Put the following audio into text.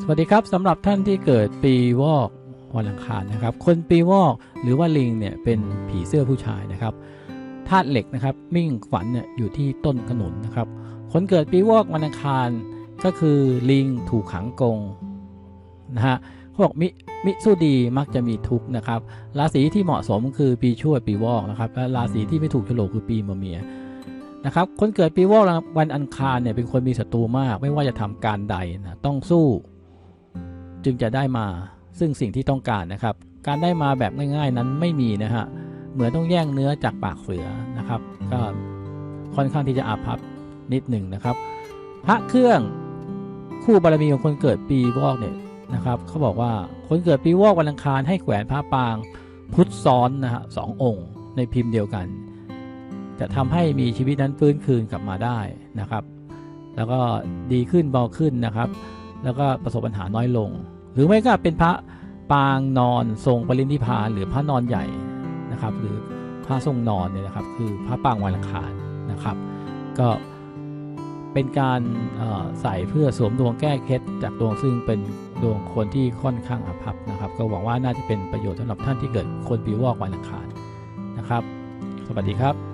สวัสดีครับสำหรับท่านที่เกิดปีวอกวันอังคารนะครับ คนปีวอกหรือว่าลิงเนี่ยเป็นผีเสื้อผู้ชายนะครับธาตุเหล็กนะครับ มิ่งขวัญเนี่ยอยู่ที่ต้นขนุนนะครับ คนเกิดปีวอกวันอังคารก็คือลิงถูกขังกรงนะฮะเขาบอกมิมิสู้ดีมักจะมีทุกข์นะครับ ราศีที่เหมาะสมคือปีชวดปีวอกนะครับและราศีที่ไม่ถูกโฉลกคือปีมะเมียนะครับคนเกิดปีวอกวันอังคารเนี่ยเป็นคนมีศัตรูมาก ไม่ว่าจะทำการใดนะต้องสู้ จึงจะได้มาซึ่งสิ่งที่ต้องการนะครับ การได้มาแบบง่าย ๆนั้นไม่มีนะฮะเหมือนต้องแย่งเนื้อจากปากเสือนะครับ ก็ค่อนข้างที่จะอาภัพนิดหนึ่งนะครับ พระเครื่องคู่บารมีของคนเกิดปีวอกเนี่ยนะครับเขาบอกว่าคนเกิดปีวอกวันอังคารให้แขวนพระปางพุทธซ้อนนะฮะสององค์ในพิมพ์เดียวกัน จะทำให้มีชีวิตนั้นฟื้นคืนกลับมาได้นะครับ แล้วก็ดีขึ้นเบาขึ้นนะครับ แล้วก็ประสบปัญหาน้อยลง หรือไม่ก็เป็นพระปางนอนทรงปรินิพพานหรือพระนอนใหญ่นะครับ หรือพระทรงนอนเนี่ยนะครับ คือพระปางวันอังคารนะครับ ก็เป็นการใส่เพื่อสวมดวงแก้เคล็ดจากดวงซึ่งเป็นดวงคนที่ค่อนข้างอาภัพนะครับ ก็หวังว่าน่าจะเป็นประโยชน์สำหรับท่านที่เกิดคนปีวอกวันอังคารนะครับ สวัสดีครับ